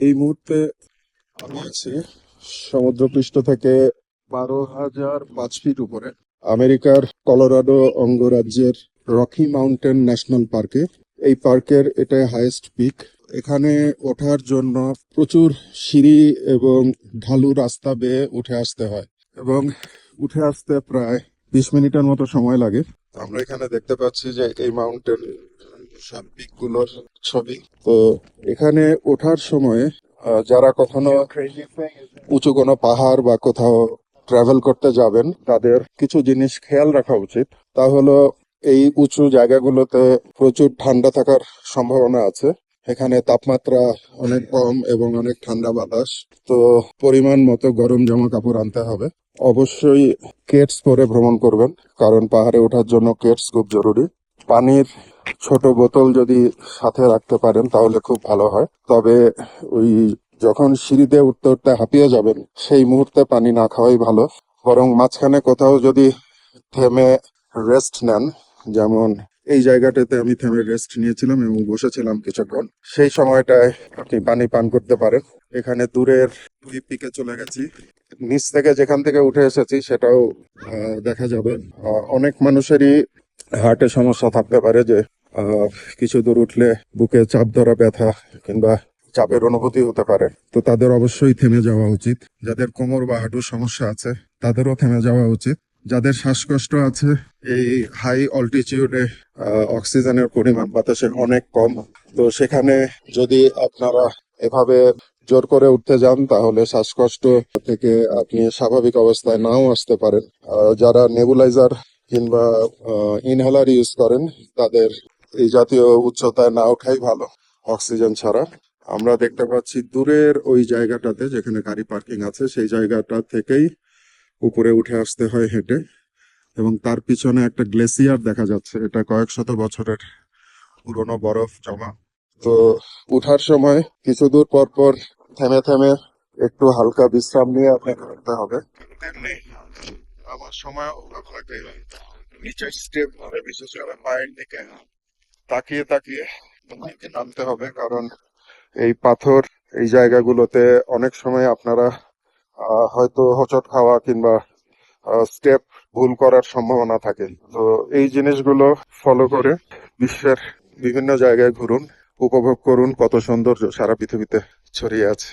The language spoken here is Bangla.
এই মুহূর্তে আমি আছি সমুদ্রপৃষ্ঠ থেকে বারো হাজার পাঁচ ফিট উপরে। আমেরিকার কলোরাডো অঙ্গরাজ্যের রকি মাউন্টেন ন্যাশনাল পার্কে। এই পার্কের এটাই হাইয়েস্ট পিক। এখানে ওঠার জন্য প্রচুর সিঁড়ি এবং ঢালু রাস্তা বেয়ে উঠে আসতে হয় এবং উঠে আসতে প্রায় বিশ মিনিটের মতো সময় লাগে। আমরা এখানে দেখতে পাচ্ছি যে এই মাউন্টেন ছবি। তো এখানে ওঠার সময় যারা কখনো উঁচু কোনো পাহাড় বা কোথাও ট্রাভেল করতে যাবেন, তাদের কিছু জিনিস খেয়াল রাখা উচিত। তা হলো, এই উঁচু জায়গাগুলোতে প্রচুর ঠান্ডা থাকার সম্ভাবনা আছে। এখানে তাপমাত্রা অনেক কম এবং অনেক ঠান্ডা বাতাস। তো পরিমাণ মতো গরম জামা কাপড় আনতে হবে। অবশ্যই কেটস পরে ভ্রমণ করবেন, কারণ পাহাড়ে ওঠার জন্য কেটস খুব জরুরি। পানির ছোট বোতল যদি সাথে রাখতে পারেন, তাহলে খুব ভালো হয়। তবে ওই যখন সিঁড়িতে উঠতে উঠতে হাঁপিয়ে যাবেন, সেই মুহূর্তে পানি না খাওয়াই ভালো। বরং মাঝখানে কোথাও যদি থেমে রেস্ট নেন, যেমন এই জায়গাটাতে আমি থেমে রেস্ট নিয়েছিলাম এবং বসেছিলাম কিছুক্ষণ, সেই সময়টায় আপনি পানি পান করতে পারেন। এখানে দূরের পিকে চলে গেছি। নিচ থেকে যেখান থেকে উঠে এসেছি, সেটাও দেখা যাবে। অনেক মানুষেরই হার্টের সমস্যা থাকতে পারে যে কিছু দূর উঠলে বুকে চাপ ধরা, ব্যথা কিংবা চাপের অনুভূতি হতে পারে। তো তাদের অবশ্যই থেমে যাওয়া উচিত। যাদের কোমর বা হাঁটুর সমস্যা আছে, তাদেরও থেমে যাওয়া উচিত। যাদের শ্বাসকষ্ট আছে, এই হাই অল্টিটিউডে অক্সিজেনের পরিমাণ বাতাসে অনেক কম। তো সেখানে যদি আপনারা এভাবে জোর করে উঠতে যান, তাহলে শ্বাসকষ্ট থেকে আপনি স্বাভাবিক অবস্থায় নাও আসতে পারেন। যারা নেবুলাইজার কিংবা ইনহেলার ইউজ করেন, তাদের এই জাতীয় উচ্চতায় না ওঠাই ভালো অক্সিজেন ছাড়া। আমরা দেখতে পাচ্ছি দূরের ওই জায়গাটাতে যেখানে গাড়ি পার্কিং আছে, সেই জায়গাটা থেকেই উপরে উঠে আসতে হয় হেঁটে এবং তার পিছনে একটা গ্লেসিয়ার দেখা যাচ্ছে। এটা কয়েক শত বছরের পুরনো বরফ জমা। তো উঠার সময় কিছু দূর পর পর থেমে থেমে একটু হালকা বিশ্রাম নিয়ে আপনাকে করতে হবে। আমার সময় নিচের স্টেপ ধরে বিশেষ করে পায়ের দিকে তাকিয়ে তাকিয়ে আপনাকে নামতে হবে, কারণ এই পাথর, এই জায়গাগুলোতে অনেক সময় আপনারা হয়তো হোঁচট খাওয়া কিংবা স্টেপ ভুল করার সম্ভাবনা থাকে। তো এই জিনিসগুলো ফলো করে বিশ্বের বিভিন্ন জায়গায় ঘুরুন, উপভোগ করুন কত সৌন্দর্য সারা পৃথিবীতে ছড়িয়ে আছে।